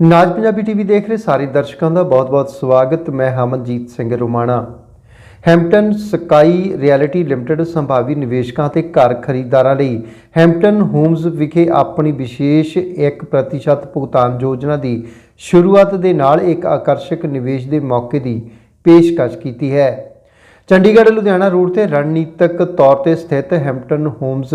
ਨਾਜ Punjabi TV ਦੇਖ ਰਹੇ ਸਾਰੇ ਦਰਸ਼ਕਾਂ ਦਾ ਬਹੁਤ-ਬਹੁਤ ਸਵਾਗਤ। ਮੈਂ Hamanjeet Singh Romana. Hampton Sky Realty Limited ਸੰਭਾਵੀ ਨਿਵੇਸ਼ਕਾਂ ਅਤੇ ਘਰ ਖਰੀਦਦਾਰਾਂ ਲਈ ਹੈਂਪਟਨ ਹੋਮਜ਼ ਵਿਖੇ ਆਪਣੀ ਵਿਸ਼ੇਸ਼ 1% ਭੁਗਤਾਨ ਯੋਜਨਾ ਦੀ ਸ਼ੁਰੂਆਤ ਦੇ ਨਾਲ ਇੱਕ ਆਕਰਸ਼ਕ ਨਿਵੇਸ਼ ਦੇ ਮੌਕੇ ਦੀ ਪੇਸ਼ਕਸ਼ ਕੀਤੀ ਹੈ। ਚੰਡੀਗੜ੍ਹ, ਲੁਧਿਆਣਾ ਰੋਡ ਤੇ ਰਣਨੀਤਕ ਤੌਰ ਤੇ ਸਥਿਤ ਹੈਂਪਟਨ ਹੋਮਜ਼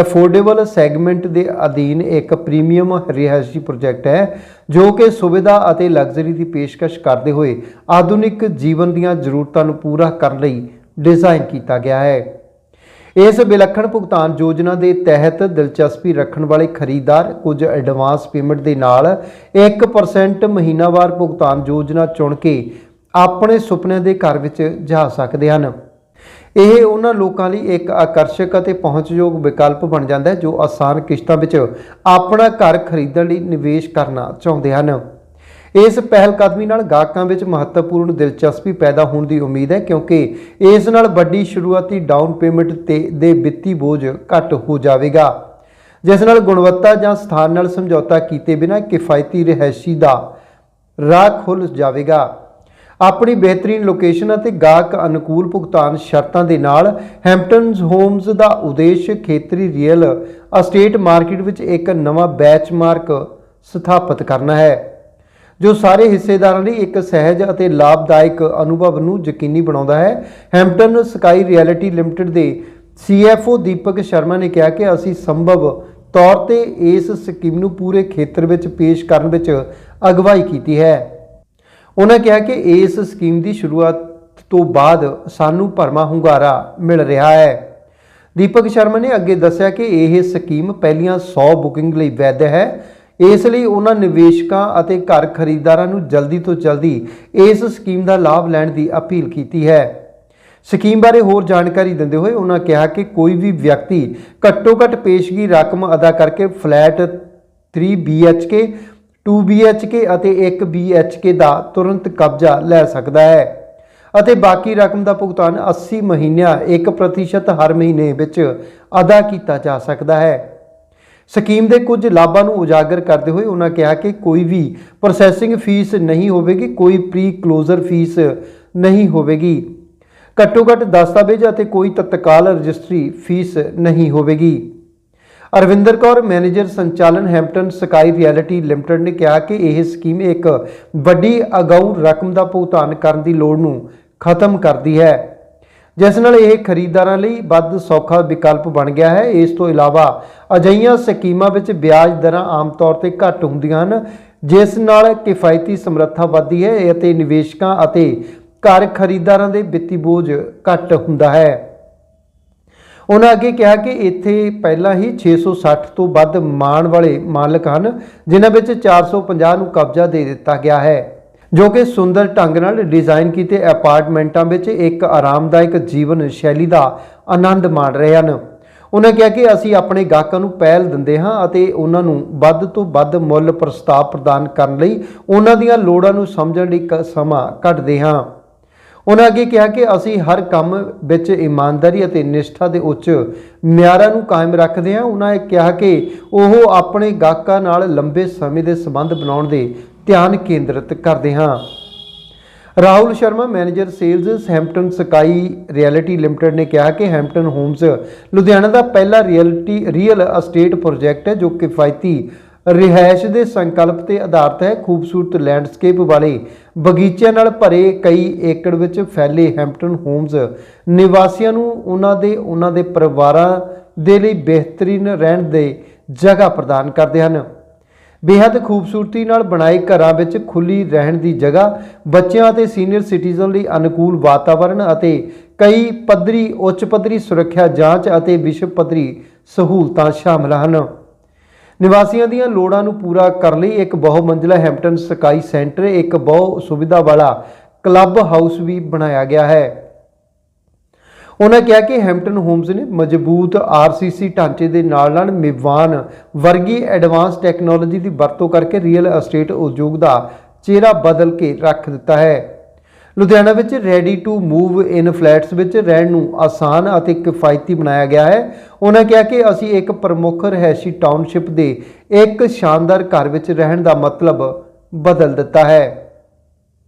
ਅਫੋਰਡੇਬਲ ਸੈਗਮੈਂਟ ਦੇ ਅਧੀਨ ਇੱਕ ਪ੍ਰੀਮੀਅਮ ਰਿਹਾਇਸ਼ੀ ਪ੍ਰੋਜੈਕਟ ਹੈ, ਜੋ ਕਿ ਸੁਵਿਧਾ ਅਤੇ ਲਗਜ਼ਰੀ ਦੀ ਪੇਸ਼ਕਸ਼ ਕਰਦੇ ਹੋਏ ਆਧੁਨਿਕ ਜੀਵਨ ਦੀਆਂ ਜ਼ਰੂਰਤਾਂ ਨੂੰ ਪੂਰਾ ਕਰਨ ਲਈ ਡਿਜ਼ਾਈਨ ਕੀਤਾ ਗਿਆ ਹੈ। ਇਸ ਵਿਲੱਖਣ ਭੁਗਤਾਨ ਯੋਜਨਾ ਦੇ ਤਹਿਤ ਦਿਲਚਸਪੀ ਰੱਖਣ ਵਾਲੇ ਖਰੀਦਦਾਰ ਕੁਝ ਐਡਵਾਂਸ ਪੇਮੈਂਟ ਦੇ ਨਾਲ 1% ਮਹੀਨਾਵਾਰ ਭੁਗਤਾਨ ਯੋਜਨਾ ਚੁਣ ਕੇ ਆਪਣੇ ਸੁਪਨਿਆਂ ਦੇ ਘਰ ਵਿੱਚ ਜਾ ਸਕਦੇ ਹਨ। ਇਹ ਉਹਨਾਂ ਲੋਕਾਂ ਲਈ ਇੱਕ ਆਕਰਸ਼ਕ ਅਤੇ ਪਹੁੰਚਯੋਗ ਵਿਕਲਪ ਬਣ ਜਾਂਦਾ ਹੈ ਜੋ ਆਸਾਨ ਕਿਸ਼ਤਾਂ ਵਿੱਚ ਆਪਣਾ ਘਰ ਖਰੀਦਣ ਲਈ ਨਿਵੇਸ਼ ਕਰਨਾ ਚਾਹੁੰਦੇ ਹਨ। ਇਸ ਪਹਿਲ ਕਦਮੀ ਨਾਲ ਗਾਹਕਾਂ ਵਿੱਚ ਮਹੱਤਵਪੂਰਨ ਦਿਲਚਸਪੀ ਪੈਦਾ ਹੋਣ ਦੀ ਉਮੀਦ ਹੈ ਕਿਉਂਕਿ ਇਸ ਨਾਲ ਵੱਡੀ ਸ਼ੁਰੂਆਤੀ ਡਾਊਨ ਪੇਮੈਂਟ ਤੇ ਦੇ ਵਿੱਤੀ ਬੋਝ ਘੱਟ ਹੋ ਜਾਵੇਗਾ। ਜਿਸ ਨਾਲ ਗੁਣਵੱਤਾ ਜਾਂ ਸਥਾਨ ਨਾਲ ਸਮਝੌਤਾ ਕੀਤੇ ਬਿਨਾਂ ਕਿਫਾਇਤੀ ਰਿਹਾਇਸ਼ੀ ਦਾ ਰਾਹ ਖੁੱਲ੍ਹ ਜਾਵੇਗਾ। ਆਪਣੀ ਬਿਹਤਰੀਨ ਲੋਕੇਸ਼ਨ ਅਤੇ ਗਾਹਕ ਅਨੁਕੂਲ ਭੁਗਤਾਨ ਸ਼ਰਤਾਂ ਦੇ ਨਾਲ ਹੈਂਪਟਨਸ ਹੋਮਜ਼ ਦਾ ਉਦੇਸ਼ ਖੇਤਰੀ ਰੀਅਲ ਅਸਟੇਟ ਮਾਰਕੀਟ ਵਿੱਚ ਇੱਕ ਨਵਾਂ ਬੈਚਮਾਰਕ ਸਥਾਪਿਤ ਕਰਨਾ ਹੈ, ਜੋ ਸਾਰੇ ਹਿੱਸੇਦਾਰਾਂ ਲਈ ਇੱਕ ਸਹਿਜ ਅਤੇ ਲਾਭਦਾਇਕ ਅਨੁਭਵ ਨੂੰ ਯਕੀਨੀ ਬਣਾਉਂਦਾ ਹੈ। ਹੈਂਪਟਨ ਸਕਾਈ ਰਿਐਲਿਟੀ ਲਿਮਟਿਡ ਦੇ CFO ਦੀਪਕ ਸ਼ਰਮਾ ਨੇ ਕਿਹਾ ਕਿ ਅਸੀਂ ਸੰਭਵ ਤੌਰ ਤੇ ਇਸ ਸਕੀਮ ਨੂੰ ਪੂਰੇ ਖੇਤਰ ਵਿੱਚ ਪੇਸ਼ ਕਰਨ ਵਿੱਚ ਅਗਵਾਈ ਕੀਤੀ ਹੈ। ਉਹਨਾਂ ਕਿਹਾ ਕਿ ਇਸ ਸਕੀਮ ਦੀ ਸ਼ੁਰੂਆਤ ਤੋਂ ਬਾਅਦ ਸਾਨੂੰ ਭਰਮਾ ਹੁੰਗਾਰਾ ਮਿਲ ਰਿਹਾ ਹੈ। ਦੀਪਕ ਸ਼ਰਮਾ ਨੇ ਅੱਗੇ ਦੱਸਿਆ ਕਿ ਇਹ ਸਕੀਮ ਪਹਿਲੀਆਂ 100 ਬੁਕਿੰਗ ਲਈ ਵੈਧ ਹੈ। ਇਸ ਲਈ ਉਹਨਾਂ ਨਿਵੇਸ਼ਕਾਂ ਅਤੇ ਘਰ ਖਰੀਦਦਾਰਾਂ ਨੂੰ ਜਲਦੀ ਤੋਂ ਜਲਦੀ ਇਸ ਸਕੀਮ ਦਾ ਲਾਭ ਲੈਣ ਦੀ ਅਪੀਲ ਕੀਤੀ ਹੈ। ਸਕੀਮ ਬਾਰੇ ਹੋਰ ਜਾਣਕਾਰੀ ਦਿੰਦੇ ਹੋਏ ਉਹਨਾਂ ਕਿਹਾ ਕਿ ਕੋਈ ਵੀ ਵਿਅਕਤੀ ਘੱਟੋ-ਘੱਟ ਪੇਸ਼ਗੀ ਰਕਮ ਅਦਾ ਕਰਕੇ ਫਲੈਟ 3 BHK 2 BHK ਅਤੇ 1 BHK ਦਾ ਤੁਰੰਤ ਕਬਜ਼ਾ ਲੈ ਸਕਦਾ ਹੈ ਅਤੇ ਬਾਕੀ ਰਕਮ ਦਾ ਭੁਗਤਾਨ 80 ਮਹੀਨਿਆਂ 1% ਹਰ ਮਹੀਨੇ ਵਿੱਚ ਅਦਾ ਕੀਤਾ ਜਾ ਸਕਦਾ ਹੈ। ਸਕੀਮ ਦੇ ਕੁਝ ਲਾਭਾਂ ਨੂੰ ਉਜਾਗਰ ਕਰਦੇ ਹੋਏ ਉਹਨਾਂ ਕਿਹਾ ਕਿ ਕੋਈ ਵੀ ਪ੍ਰੋਸੈਸਿੰਗ ਫੀਸ ਨਹੀਂ ਹੋਵੇਗੀ, ਕੋਈ ਪ੍ਰੀ ਕਲੋਜ਼ਰ ਫੀਸ ਨਹੀਂ ਹੋਵੇਗੀ। ਘੱਟੋ ਘੱਟ ਦਸਤਾਵੇਜ਼ ਅਤੇ ਕੋਈ ਤਤਕਾਲ ਰਜਿਸਟਰੀ ਫੀਸ ਨਹੀਂ ਹੋਵੇਗੀ। ਅਰਵਿੰਦਰ ਕੌਰ, ਮੈਨੇਜਰ ਸੰਚਾਲਨ ਹੈਂਪਟਨ ਸਕਾਈ ਰਿਐਲਿਟੀ ਲਿਮਟਿਡ ਨੇ ਕਿਹਾ ਕਿ ਇਹ ਸਕੀਮ ਇੱਕ ਵੱਡੀ ਅਗਾਊ ਰਕਮ ਦਾ ਭੁਗਤਾਨ ਕਰਨ ਦੀ ਲੋੜ ਨੂੰ ਖਤਮ ਕਰਦੀ ਹੈ, ਜਿਸ ਨਾਲ ਇਹ ਖਰੀਦਦਾਰਾਂ ਲਈ ਵੱਧ ਸੌਖਾ ਵਿਕਲਪ ਬਣ ਗਿਆ ਹੈ। ਇਸ ਤੋਂ ਇਲਾਵਾ ਅਜਿਹੀਆਂ ਸਕੀਮਾਂ ਵਿੱਚ ਵਿਆਜ ਦਰਾਂ ਆਮ ਤੌਰ ਤੇ ਘੱਟ ਹੁੰਦੀਆਂ ਹਨ, ਜਿਸ ਨਾਲ ਕਿਫਾਇਤੀ ਸਮਰੱਥਾ ਵੱਧਦੀ ਹੈ ਅਤੇ ਨਿਵੇਸ਼ਕਾਂ ਅਤੇ ਘਰ ਖਰੀਦਦਾਰਾਂ ਦੇ ਵਿੱਤੀ ਬੋਝ ਘੱਟ ਹੁੰਦਾ ਹੈ। ਉਹਨਾਂ ਅੱਗੇ ਕਿਹਾ ਕਿ ਇੱਥੇ ਪਹਿਲਾਂ ਹੀ 660 ਤੋਂ ਵੱਧ ਮਾਣ ਵਾਲੇ ਮਾਲਕ ਹਨ, ਜਿਨ੍ਹਾਂ ਵਿੱਚ 450 ਨੂੰ ਕਬਜ਼ਾ ਦੇ ਦਿੱਤਾ ਗਿਆ ਹੈ, ਜੋ ਕਿ ਸੁੰਦਰ ਢੰਗ ਨਾਲ ਡਿਜ਼ਾਈਨ ਕੀਤੇ ਅਪਾਰਟਮੈਂਟਾਂ ਵਿੱਚ ਇੱਕ ਆਰਾਮਦਾਇਕ ਜੀਵਨ ਸ਼ੈਲੀ ਦਾ ਆਨੰਦ ਮਾਣ ਰਹੇ ਹਨ। ਉਹਨਾਂ ਕਿਹਾ ਕਿ ਅਸੀਂ ਆਪਣੇ ਗਾਹਕਾਂ ਨੂੰ ਪਹਿਲ ਦਿੰਦੇ ਹਾਂ ਅਤੇ ਉਹਨਾਂ ਨੂੰ ਵੱਧ ਤੋਂ ਵੱਧ ਮੁੱਲ ਪ੍ਰਸਤਾਵ ਪ੍ਰਦਾਨ ਕਰਨ ਲਈ ਉਹਨਾਂ ਦੀਆਂ ਲੋੜਾਂ ਨੂੰ ਸਮਝਣ ਲਈ ਕ- ਸਮਾਂ ਕੱਢਦੇ ਹਾਂ। ਉਹਨਾਂ ਅੱਗੇ ਕਿਹਾ ਕਿ ਅਸੀਂ ਹਰ ਕੰਮ ਵਿੱਚ ਇਮਾਨਦਾਰੀ ਅਤੇ ਨਿਸ਼ਠਾ ਦੇ ਉੱਚ ਮਿਆਰਾਂ ਨੂੰ ਕਾਇਮ ਰੱਖਦੇ ਹਾਂ। ਉਹਨਾਂ ਇਹ ਕਿਹਾ ਕਿ ਉਹ ਆਪਣੇ ਗਾਹਕਾਂ ਨਾਲ ਲੰਬੇ ਸਮੇਂ ਦੇ ਸੰਬੰਧ ਬਣਾਉਣ ਦੇ ਧਿਆਨ ਕੇਂਦਰਿਤ ਕਰਦੇ ਹਾਂ। Rahul Sharma, manager sales Hampton Sky Realty Limited ਨੇ ਕਿਹਾ ਕਿ ਹੈਂਪਟਨ ਹੋਮਸ ਲੁਧਿਆਣਾ ਦਾ ਪਹਿਲਾ ਰਿਐਲਿਟੀ, ਰੀਅਲ ਅਸਟੇਟ ਪ੍ਰੋਜੈਕਟ ਹੈ ਜੋ ਕਿਫਾਇਤੀ ਰਿਹਾਇਸ਼ ਦੇ ਸੰਕਲਪ ਤੇ ਆਧਾਰਿਤ ਹੈ। ਖੂਬਸੂਰਤ ਲੈਂਡਸਕੇਪ ਵਾਲੇ ਬਗੀਚਿਆਂ ਨਾਲ ਭਰੇ ਕਈ ਏਕੜ ਵਿੱਚ ਫੈਲੇ ਹੈਂਪਟਨ ਹੋਮਜ਼। ਨਿਵਾਸੀਆਂ ਨੂੰ ਉਹਨਾਂ ਦੇ ਉਹਨਾਂ ਦੇ ਪਰਿਵਾਰਾਂ ਦੇ ਲਈ ਬਿਹਤਰੀਨ ਰਹਿਣ ਦੇ ਜਗ੍ਹਾ ਪ੍ਰਦਾਨ ਕਰਦੇ ਹਨ। ਬੇहद ਖੂਬਸੂਰਤੀ ਨਾਲ ਬਣਾਏ ਘਰਾਂ ਵਿੱਚ ਖੁੱਲੀ ਰਹਿਣ ਦੀ ਜਗ੍ਹਾ, ਬੱਚਿਆਂ ਅਤੇ ਸੀਨੀਅਰ ਸਿਟੀਜ਼ਨ ਲਈ ਅਨੁਕੂਲ ਵਾਤਾਵਰਣ ਅਤੇ ਕਈ ਪੱਧਰੀ, ਉੱਚ ਪੱਧਰੀ ਸੁਰੱਖਿਆ ਜਾਂਚ ਅਤੇ ਵਿਸ਼ਵ ਪੱਧਰੀ ਸਹੂਲਤਾਂ ਸ਼ਾਮਲ ਹਨ। ਨਿਵਾਸੀਆਂ ਦੀਆਂ ਲੋੜਾਂ ਨੂੰ ਪੂਰਾ ਕਰਨ ਲਈ ਇੱਕ ਬਹੁ ਮੰਜ਼ਲਾ ਹੈਂਪਟਨ ਸਕਾਈ ਸੈਂਟਰ, ਇੱਕ ਬਹੁ ਸੁਵਿਧਾ ਵਾਲਾ ਕਲੱਬ ਹਾਊਸ ਵੀ ਬਣਾਇਆ ਗਿਆ ਹੈ। ਉਹਨਾਂ ਕਿਹਾ ਕਿ ਹੈਂਪਟਨ ਹੋਮਜ਼ ਨੇ ਮਜ਼ਬੂਤ ਆਰਸੀਸੀ ਢਾਂਚੇ ਦੇ ਨਾਲ-ਨਾਲ ਮਿਵਾਨ ਵਰਗੀ ਐਡਵਾਂਸ ਟੈਕਨੋਲੋਜੀ ਦੀ ਵਰਤੋਂ ਕਰਕੇ ਰੀਅਲ ਅਸਟੇਟ ਉਦਯੋਗ ਦਾ ਚਿਹਰਾ ਬਦਲ ਕੇ ਰੱਖ ਦਿੱਤਾ ਹੈ। ਲੁਧਿਆਣਾ ਵਿੱਚ ready to move in flats ਵਿੱਚ ਰਹਿਣ ਨੂੰ ਆਸਾਨ ਅਤੇ ਕਿਫਾਇਤੀ ਬਣਾਇਆ ਗਿਆ ਹੈ। ਉਹਨਾਂ ਕਿਹਾ ਕਿ ਅਸੀਂ ਇੱਕ ਪ੍ਰਮੁੱਖ ਰਹਿਸ਼ੀ ਟਾਊਨਸ਼ਿਪ ਦੇ ਇੱਕ ਸ਼ਾਨਦਾਰ ਘਰ ਵਿੱਚ ਰਹਿਣ ਦਾ ਮਤਲਬ ਬਦਲ ਦਿੱਤਾ ਹੈ।